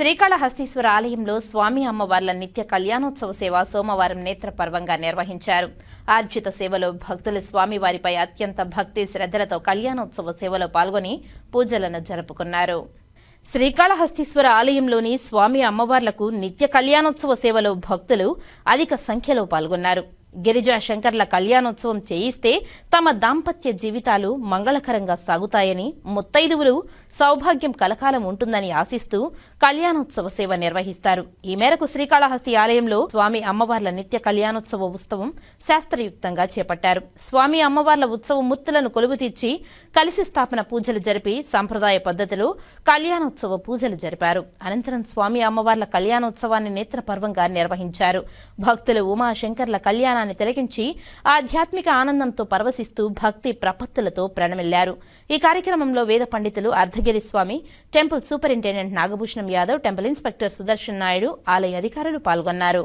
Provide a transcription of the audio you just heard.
శ్రీకాళహస్తీశ్వర ఆలయంలో స్వామి అమ్మవార్ల నిత్య కళ్యాణోత్సవ సేవ సోమవారం నేత్రపర్వంగా నిర్వహించారు. ఆర్జిత సేవలో భక్తులు స్వామివారిపై అత్యంత భక్తి శ్రద్ధలతో కళ్యాణోత్సవ సేవలో పాల్గొని పూజలను జరుపుకున్నారు. శ్రీకాళహస్తీశ్వర ఆలయంలోని స్వామి అమ్మవార్లకు నిత్య కళ్యాణోత్సవ సేవలో భక్తులు అధిక సంఖ్యలో పాల్గొన్నారు. గిరిజా శంకర్ల కళ్యాణోత్సవం చేయిస్తే తమ దాంపత్య జీవితాలు మంగళకరంగా సాగుతాయని ముత్తైదువులు సౌభాగ్యం కలకాలం ఉంటుందని ఆశిస్తూ కళ్యాణోత్సవ సేవ నిర్వహిస్తారు. ఈ మేరకు శ్రీకాళహస్తి ఆలయంలో స్వామి అమ్మవార్ల నిత్య కళ్యాణోత్సవ ఉత్సవం శాస్త్రయుక్తంగా చేపట్టారు. స్వామి అమ్మవార్ల ఉత్సవ మూర్తులను కొలువు తీర్చి కలిసి స్థాపన పూజలు జరిపి సంప్రదాయ పద్ధతిలో కళ్యాణోత్సవ పూజలు జరిపారు. అనంతరం స్వామి అమ్మవార్ల కళ్యాణోత్సవాన్ని నేత్రపర్వంగా నిర్వహించారు. భక్తులు ఉమాశంకర్ల కళ్యాణాన్ని తిలకించి ఆధ్యాత్మిక ఆనందంతో పరవశిస్తూ భక్తి ప్రపత్తులతో ప్రణమిల్లారు. ఈ కార్యక్రమంలో వేద పండితులు Ardhagiri Swami temple superintendent Nagabhushanam Yadav temple inspector Sudarshan Naidu ఆలయ అధికారులు పాల్గొన్నారు.